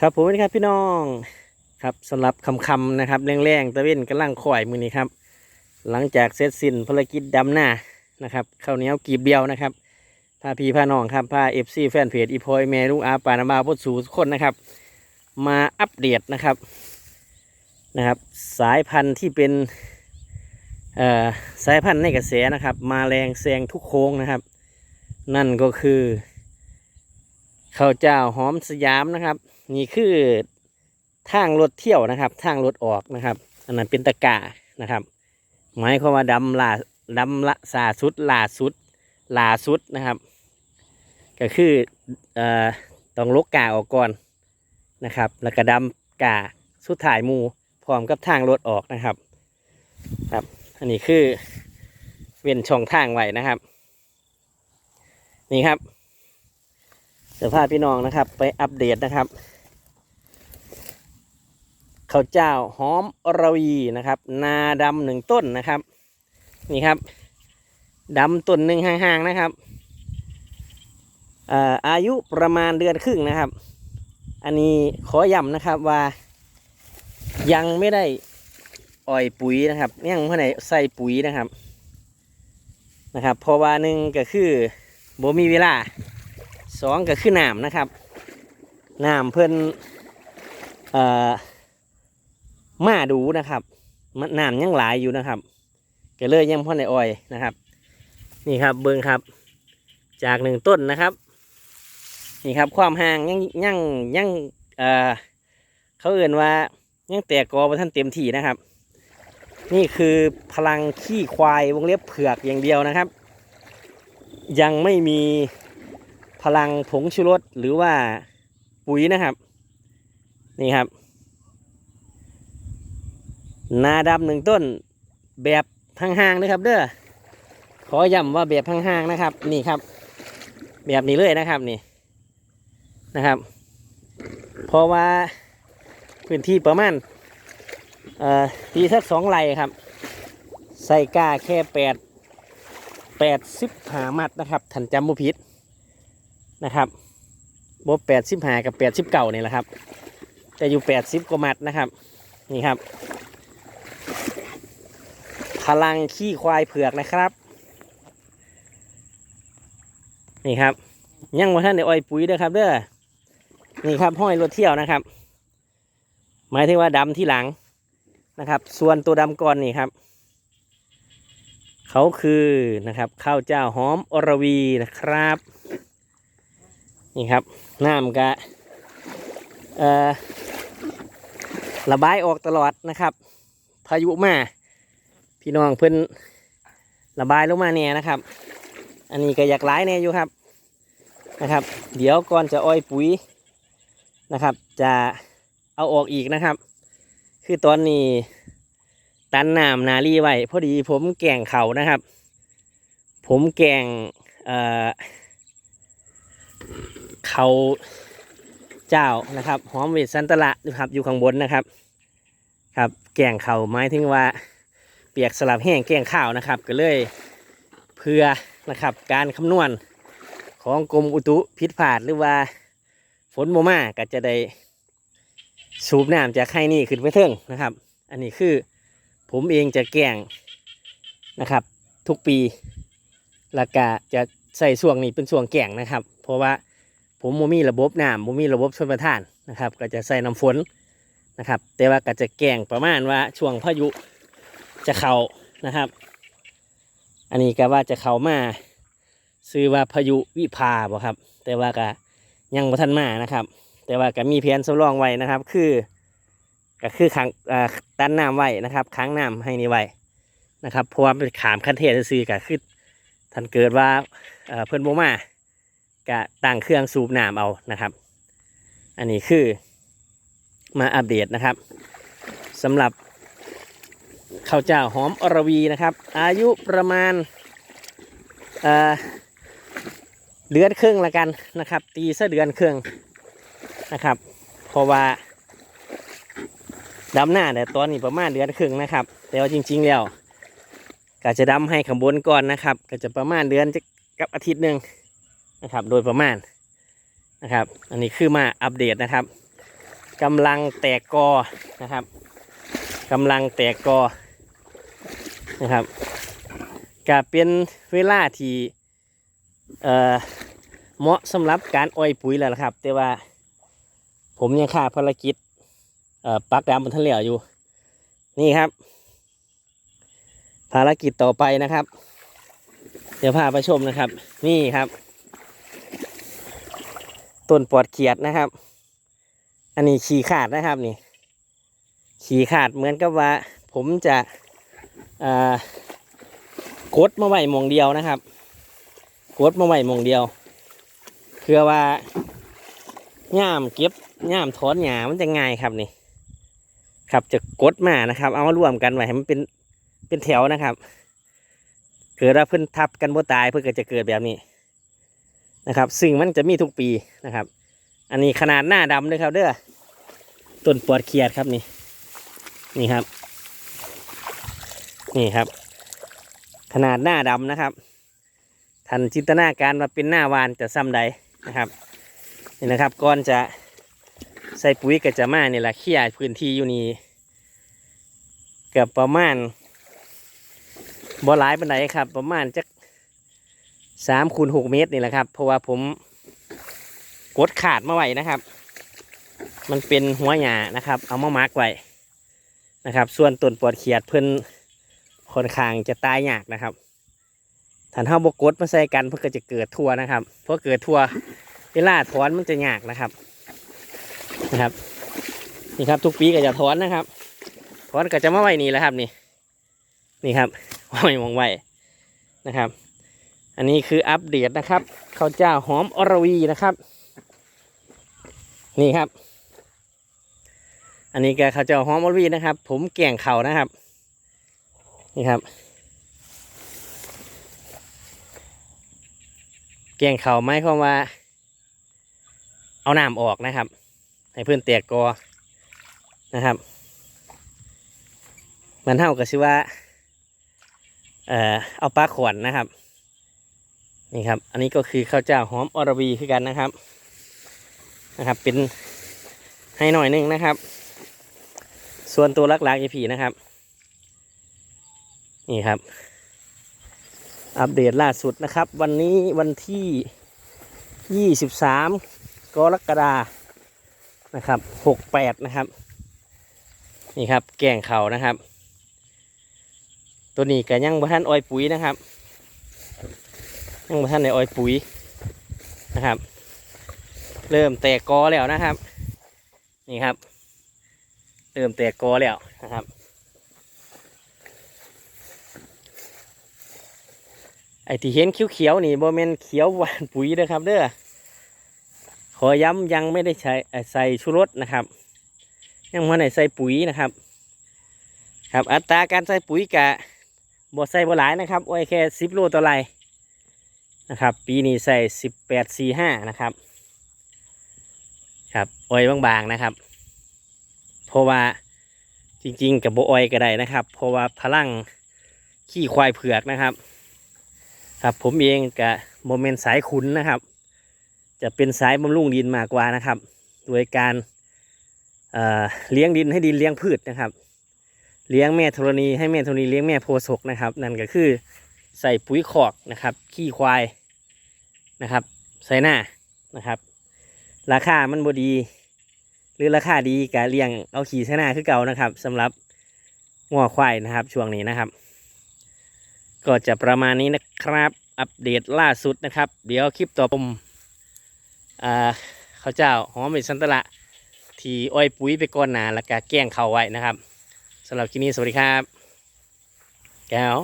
ครับผมนี่ครับพี่น้องครับสำหรับคำคำนะครับแรงๆตะเวนกำลังข่อยมือนี้ครับ หลังจากเสร็จสิ้นภารกิจดำหน้านะครับข้าวเหนียวกีบเดียวนะครับพาพี่พาน้องครับพาเอฟซีแฟนเพจอีพอยแม่ลุงอาปานาบาพุทธสูคนนะครับ มาอัปเดตนะครับนะครับ สายพันธุ์ที่เป็นเอ่อสายพันธุ์ในกระแสนะครับ มาแรงแซงทุกโค้งนะครับ นั่นก็คือข้าวเจ้าหอมสยามนะครับ นี่คือทางรถเที่ยวนะครับ ทางรถออกนะครับ อันนั้นเป็นตะกร้านะครับหมายความว่าดำลาดำละสาสุดลาสุดลาสุดนะครับ ก็คือเอ่อต้องลกกาออกก่อนนะครับ แล้วก็ดำกาสุดถ่ายมูพร้อมกับทางรถออกนะครับครับ อันนี้คือเว้นช่องทางไว้นะครับ นี่ครับเดี๋ยวพาพี่น้องนะครับ ไปอัปเดตนะครับ ข้าวเจ้าหอมอรวีนะครับ นาดำหนึ่งต้นนะครับ นี่ครับดำต้นหนึ่งห่างๆนะครับอายุประมาณเดือนครึ่งนะครับ อันนี้ขอย้ำนะครับว่า ยังไม่ได้อ่อยปุ๋ยนะครับยังไม่ได้ใส่ปุ๋ยนะครับนะครับ เพราะว่าหนึ่งก็คือบ่มีเวลาสองก็คือน้ำนะครับน้ำเพิ่นเอ่อ มาดูนะครับ มันน้ำยังหลายอยู่นะครับก็เลยยังพ่อในอ้อยนะครับ นี่ครับเบิ้งครับ จากหนึ่งต้นนะครับ นี่ครับความห่างยังยังยังเอ่อเขาเอื่นว่ายังแตกกอมาท่านเต็มที่นะครับ นี่คือพลังขี้ควายวงเล็บเผือกอย่างเดียวนะครับ ยังไม่มีพลังผงชูรสหรือว่าปุ๋ยนะครับ นี่ครับ นาดำหนึ่งต้นแบบห่างๆนะครับ เด้อขอย้ำว่าแบบห่างๆนะครับ นี่ครับ แบบนี้เลยนะครับนี่นะครับ เพราะว่าพื้นที่ประมาณเอ่อทีสักสองไร่ครับ ใส่ก้าแค่แปดแปดสิบหามัดนะครับทันจำบุพิษนะครับบแปดสิบหากับแปดสิบเก่านี่แหละครับ แต่อยู่แปดสิบกว่ามัดนะครับ นี่ครับ พลังขี้ควายเผือกนะครับ นี่ครับ ยังว่าท่านในอ้อยปุ๋ยด้อครับ เด้อนี่ครับห้อยรถเที่ยวนะครับ หมายถึงว่าดำที่หลังนะครับ ส่วนตัวดำก่อนนี่ครับ เขาคือนะครับ ข้าวเจ้าหอมอรวีนะครับ นี่ครับน้ำกะระบายออกตลอดนะครับ พายุมาพี่น้องเพิ่นระบายลงมาเนี่ยนะครับ อันนี้ก็อยากร้ายแน่อยู่ครับนะครับ เดี๋ยวก่อนจะอ้อยปุ๋ยนะครับ จะเอาออกอีกนะครับ คือตอนนี้ตันน้ำนาลีไว้พอดีผมแก่งเขานะครับ ผมแกงเอ่อเขาเจ้านะครับหอมเวทสันตละนะครับอยู่ข้างบนนะครับ ครับ แกงเขาหมายถึงว่า เปียกสลับแห้งแกงข้าวนะครับ ก็เลยเพื่อนะครับการคำนวณของกรมอุตุพิษผาดหรือว่าฝนโมมาก็จะได้สูบน้ำจากไข่นี่ขึ้นไปเทิงนะครับ อันนี้คือผมเองจะแกงนะครับ ทุกปีแล้วก็จะใส่ส่วงนี้เป็นส่วงแกงนะครับ เพราะว่าผมโมมีระบบน้ำโมมีระบบชนประทานนะครับ ก็จะใส่น้ำฝน นะครับ แต่ว่าก็จะแกงประมาณว่าช่วงพายุจะเขานะครับ อันนี้ก็ว่าจะเขามาซื้อว่าพายุวิภาบ่ครับ แต่ว่าก็ยังบ่ทันมานะครับ แต่ว่าก็มีแผนสำรองไว้นะครับ คือก็คือขังอ่าตันน้ำไว้นะครับค้างน้ำให้นี่ไว้นะครับเพราะว่าเป็นขามคันเทศซื้อก็คือท่านเกิดว่าเอ่อเพิ่นบ่มาก็ตั้งเครื่องสูบน้ำเอานะครับ อันนี้คือ มาอัปเดตนะครับสำหรับข้าวเจ้าหอมอรวีนะครับ อายุประมาณเอ่อเดือนครึ่งละกันนะครับ ตีซะเดือนครึ่งนะครับ เพราะว่าดำหน้าแต่ตอนนี้ประมาณเดือนครึ่งนะครับ แต่ว่าจริง ๆ แล้วก็จะดำให้ข้างบนก่อนนะครับ ก็จะประมาณเดือนกับอาทิตย์หนึ่งนะครับ โดยประมาณนะครับ อันนี้คือมาอัปเดตนะครับ กำลังแตกกอนะครับกำลังแตกกอนะครับก็เป็นเวลาที่เอ่อเหมาะสำหรับการอ้อยปุ๋ยแล้วครับ แต่ว่าผมยังขาดภารกิจเอ่อปักดำบนทะเลอยู่ นี่ครับ ภารกิจต่อไปนะครับ เดี๋ยวพาไปชมนะครับ นี่ครับต้นปอดเขียดนะครับ อันนี้ฉี่ขาดนะครับนี่ฉี่ขาดเหมือนกับว่า ผมจะกดมาไว้มองเดียวนะครับกดมาไว้มองเดียวเพื่อว่าย่ามเก็บย่ามถอนหญ้ามันจะง่ายครับนี่ ครับจะกดมานะครับ เอามารวมกันไว้ให้มันเป็นเป็นแถวนะครับ เกิดว่าเพิ่นทับกันบ่ตายเพื่อก็จะเกิดแบบนี้นะครับ ซึ่งมันจะมีทุกปีนะครับ อันนี้ขนาดหน้าดำด้วยครับเด้อต้นปอดเขียดครับนี่นี่ครับ นี่ครับ ขนาดหน้าดำนะครับท่านจินตนาการมาเป็นหน้าวานจะซ้ำใดนะครับนี่นะครับก่อนจะใส่ปุ๋ยกับจะมาเนี่ยละเขี่ยพื้นที่อยู่นี่เกับประมาณบ่หลายปันไดครับ ประมาณจักสามคูณหกเมตรนี่แหละครับ เพราะว่าผม กดขาดมาไว้นะครับ มันเป็นหัวหญ้านะครับ เอามามาร์กไว้นะครับ ส่วนต้นปอดเขียดเพิ่นค่อนข้างจะตายยากนะครับถ้าเท่าบกดมาใส่กันเพื่อก็จะเกิดทั่วนะครับเพราะเกิดทั่วเวลาถอนมันจะยากนะครับนะครับ นี่ครับทุกปีก็จะถอนนะครับถอนก็จะมาไว้นี่แหละครับนี่ นี่ครับไว้มองไว้นะครับ อันนี้คืออัปเดตนะครับข้าวเจ้าหอมอรวีนะครับ นี่ครับ อันนี้ก็ข้าวเจ้าหอมอรวีนะครับ ผมแก่งเข่านะครับ นี่ครับ แก่งเข่าไม้ความว่า เอาน้ำออกนะครับ ให้เพื่อนแตกกอนะครับ มันเท่ากับชื่อว่า เอ่อเอาปลาขวนนะครับ นี่ครับ อันนี้ก็คือข้าวเจ้าหอมอรวีคือกันนะครับ นะครับ เป็นให้หน่อยหนึงนะครับ ส่วนตัวลักๆอีพีนะครับ นี่ครับ อัปเดตล่าสุดนะครับ วันนี้วันที่ 23 กรกฎานะครับ 68 นะครับ นี่ครับ แกงเขานะครับ ตัวนี้ก็ยังบ่ทันออยปุ๋ยนะครับยังบ่ทันในออยปุ๋ยนะครับ เริ่มแตกกอแล้วนะครับ นี่ครับ เริ่มแตกกอแล้วนะครับ ไอ้ที่เห็นเขียวๆนี่บ่แม่นเขียวหวานปุ๋ยนะครับ เด้อขอย้ำยังไม่ได้ใช้ใส่ชูรสนะครับ ยังไม่ได้ใส่ปุ๋ยนะครับ ครับอัตราการใส่ปุ๋ยกะบ่ใส่บ่หลายนะครับโอ้ยแค่สิบโลต่อไรนะครับ ปีนี้ใส่สิบแปดสี่ห้านะครับ ครับอ้อยบางๆนะครับ เพราะว่าจริง ๆ กับโบอ้อยก็ได้นะครับ เพราะว่าพลังขี้ควายเผือกนะครับ ครับผมเองกับโมเมนต์สายขุนนะครับ จะเป็นสายบำรุงดินมากกว่านะครับ โดยการเเลี้ยงดินให้ดินเลี้ยงพืชนะครับ เลี้ยงแม่ธรณีให้แม่ธรณีเลี้ยงแม่โพศกนะครับ นั่นก็คือใส่ปุ๋ยคอกนะครับ ขี้ควายนะครับ ใส่หน้านะครับ ราคามันบดี หรือราคาดีกะเลี้ยงเอาขี่ใส่หน้าคือเก่านะครับสำหรับงัวควายนะครับ ช่วงนี้นะครับ ก็จะประมาณนี้นะครับ อัปเดตล่าสุดนะครับ เดี๋ยวคลิปต่อผมอ่าข้าวเจ้าหอมเม็ดสันตละที่อ้อยปุ๋ยไปก่อนหนาแล้วก็แกล้งเขาไว้นะครับสำหรับคลิปนี้สวัสดีครับ แก้ว